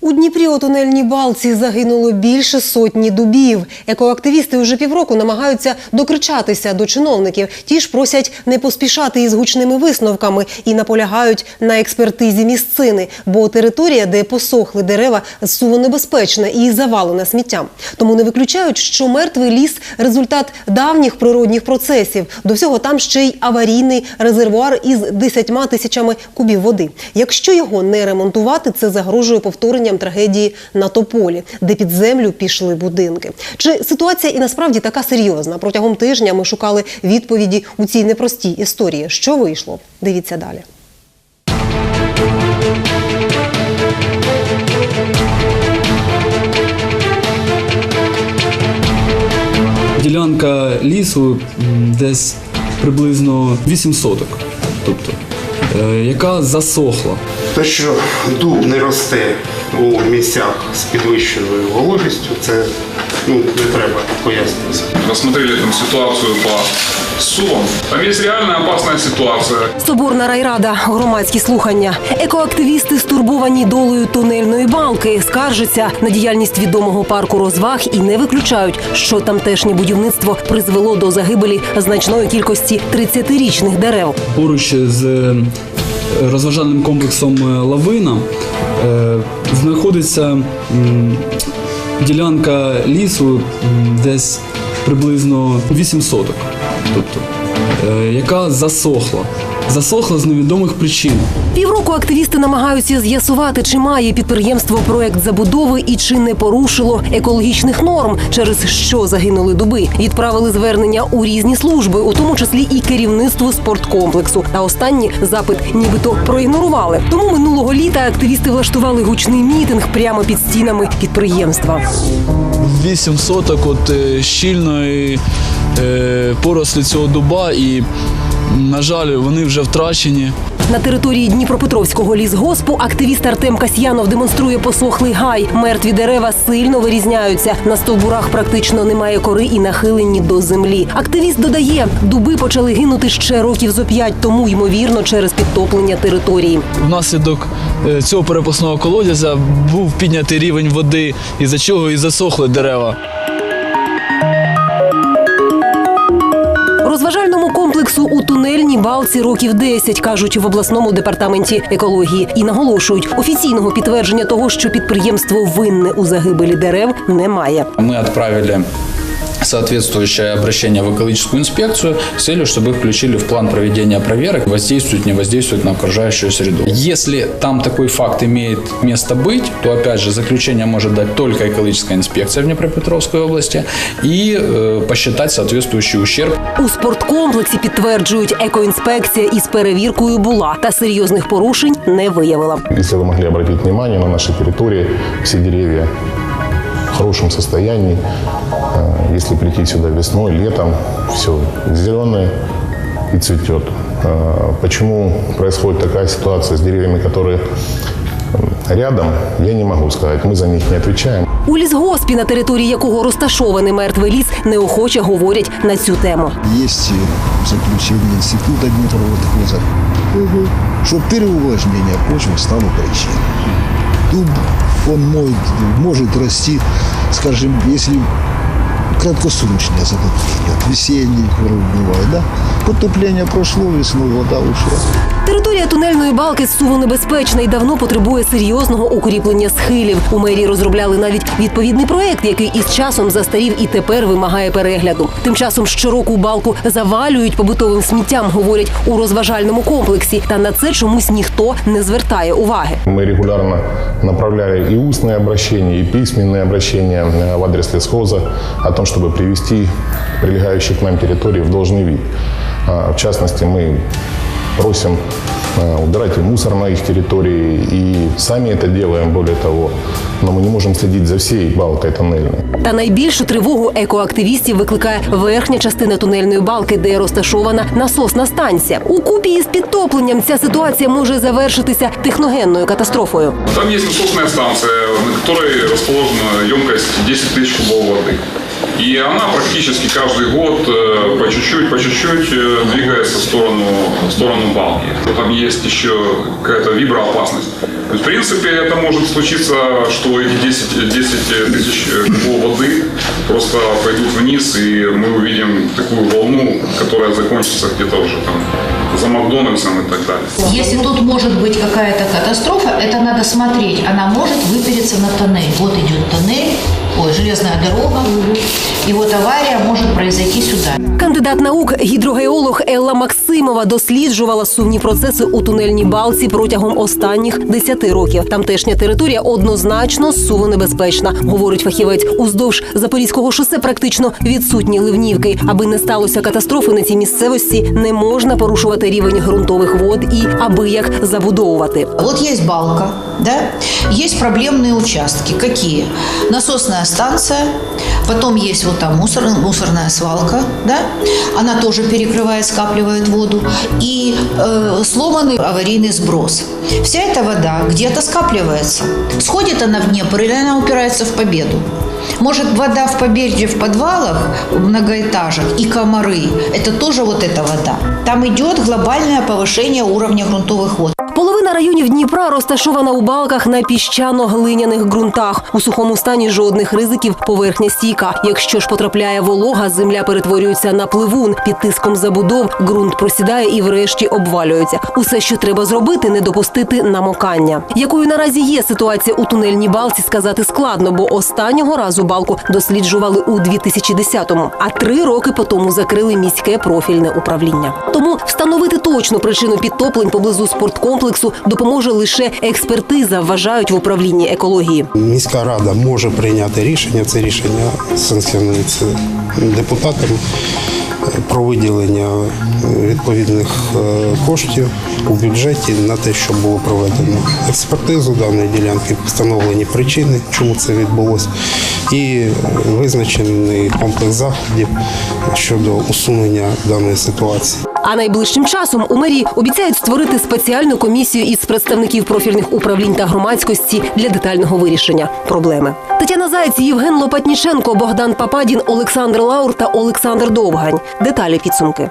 У Дніпрі у тунельній балці загинуло більше сотні дубів. Екоактивісти уже півроку намагаються докричатися до чиновників. Ті ж просять не поспішати із гучними висновками і наполягають на експертизі місцини, бо територія, де посохли дерева, суво небезпечна і завалена сміттям. Тому не виключають, що мертвий ліс результат давніх природних процесів. До всього там ще й аварійний резервуар із 10 тисячами кубів води. Якщо його не ремонтувати, це загрожує повторенням трагедії на Тополі, де під землю пішли будинки. Чи ситуація і насправді така серйозна? Протягом тижня ми шукали відповіді у цій непростій історії. Що вийшло? Дивіться далі. Ділянка лісу десь приблизно 8 соток, тобто, яка засохла. Те, що дуб не росте у місцях з підвищеною вологістю, це ну, не треба пояснювати. рассмотрели там ситуацию по сувам. Там есть реальная опасная ситуация. Соборна райрада, громадські слухання. Екоактивісти стурбовані долею тунельної балки, скаржаться на діяльність відомого парку розваг і не виключають, що тамтешнє будівництво призвело до загибелі значної кількості 30-річних дерев. Поруч з е, розважальним комплексом е, Лавина е, знаходиться ділянка лісу десь приблизно 8 соток, тобто, е, яка засохла. Засохла з невідомих причин. Півроку активісти намагаються з'ясувати, чи має підприємство проект забудови і чи не порушило екологічних норм, через що загинули дуби. Відправили звернення у різні служби, у тому числі і керівництву спорткомплексу. Та останні запит нібито проігнорували. Тому минулого літа активісти влаштували гучний мітинг прямо під стінами підприємства. 8 соток от е, щільної е, порослі цього дуба, і, на жаль, вони вже втрачені. На території Дніпропетровського лісгоспу активіст Артем Касьянов демонструє посохлий гай. Мертві дерева сильно вирізняються. На стовбурах практично немає кори і нахилені до землі. Активіст додає, дуби почали гинути ще років зо п'ять тому, ймовірно, через підтоплення території. Внаслідок е, цього перепасного колодязя був піднятий рівень води, із-за чого і засохли дерева. Комплексу у тунельній балці років 10, кажуть в обласному департаменті екології, і наголошують, офіційного підтвердження того, що підприємство винне у загибелі дерев, немає. Ми отправили соответствующее обращение в экологическую инспекцию с целью, чтобы их включили в план проведения проверок, воздействует, не воздействует на окружающую среду. Если там такой факт имеет место быть, то опять же заключение может дать только экологическая инспекция в Днепропетровской области и э, посчитать соответствующий ущерб У спорткомплексі підтверджують, екоінспекція із перевіркою була та серйозних порушень не виявила. Если вы могли обратить внимание, на нашей территории все деревья в хорошем состоянии. Э, Если прийти сюда весной, летом, все зеленое и цветет. Э, Почему происходит такая ситуация с деревьями, которые м, рядом, я не могу сказать. Мы за них не отвечаем. У лісгоспі, на території якого розташований мертвий ліс, неохоче говорять на цю тему. Есть заключение института Днепроводхоза, что переувлажнение почвы стало причиной. Дуб, он мой- может расти, скажем, если краткосрочное затопление, весенний бывает, да? Потопление прошло, весной вода ушла. Територія тунельної балки суво небезпечна і давно потребує серйозного укріплення схилів. У мерії розробляли навіть відповідний проект, який із часом застарів і тепер вимагає перегляду. Тим часом щороку балку завалюють побутовим сміттям, говорять у розважальному комплексі. Та на це чомусь ніхто не звертає уваги. Мы регулярно направляли и устные обращения, и письменные обращения э, в адрес лесхоза о том, чтобы привести прилегающие к нам территории в должный вид. А, В частности, мы просим э, убирать и мусор на их территории, и сами это делаем, более того, но мы не можем следить за всей балкой тоннельной. Та найбільшу тривогу екоактивістів викликає верхня частина тунельної балки, де розташована насосна станція. У купі із підтопленням ця ситуація може завершитися техногенною катастрофою. Там есть насосная станция, на которой расположена емкость 10 тысяч кубов воды. И она практически каждый год э, по чуть-чуть, по чуть-чуть э, двигается в сторону, в сторону балки. Там есть еще какая-то виброопасность. В принципе, это может случиться, что эти 10, 10 тысяч кубов воды просто пойдут вниз, и мы увидим такую волну, которая закончится где-то уже там за Макдональдсом и так далее. Если тут может быть какая-то катастрофа, это надо смотреть. Она может выпереться на тоннель. Вот идет тоннель, ой, железная дорога, и вот авария может произойти сюда. Кандидат наук, гідрогеолог Елла Максимова досліджувала сувні процеси у тунельній балці протягом останніх 10 років. Тамтешня територія однозначно сувонебезпечна, говорить фахівець. Уздовж запорізького шосе практично відсутні ливнівки. Аби не сталося катастрофи на цій місцевості, не можна порушувати рівень ґрунтових вод і аби як забудовувати. Вот есть балка, да, есть проблемные участки. Станция, потом есть вот там мусор, мусорная свалка, да, она тоже перекрывает, скапливает воду, и э, сломанный аварийный сброс. Вся эта вода где-то скапливается. Сходит она в Днепр или она упирается в победу? Может, вода в побережье в подвалах, в многоэтажек и комары – это тоже вот эта вода. Там идет глобальное повышение уровня грунтовых вод. Районів Дніпра розташована у балках на піщано-глиняних ґрунтах. У сухому стані жодних ризиків поверхня стійка. Якщо ж потрапляє волога, земля перетворюється на пливун. Під тиском забудов ґрунт просідає і врешті обвалюється. Усе, що треба зробити, не допустити намокання. Якою наразі є ситуація у тунельній балці, сказати складно, бо останнього разу балку досліджували у 2010-му, а три роки по тому закрили міське профільне управління. Тому встановити точну причину підтоплень поблизу спорткомплексу допоможе лише експертиза, вважають в управлінні екології. Міська рада може прийняти рішення. Це рішення санкціонується депутатами про виділення відповідних е, коштів у бюджеті на те, щоб було проведено експертизу даної ділянки, встановлені причини, чому це відбулося, і визначений комплекс заходів щодо усунення даної ситуації. А найближчим часом у мерії обіцяють створити спеціальну комісію із представників профільних управлінь та громадськості для детального вирішення проблеми. Тетяна Заєць, Євген Лопатніченко, Богдан Пападін, Олександр Лаур та Олександр Довгань. Деталі підсумки.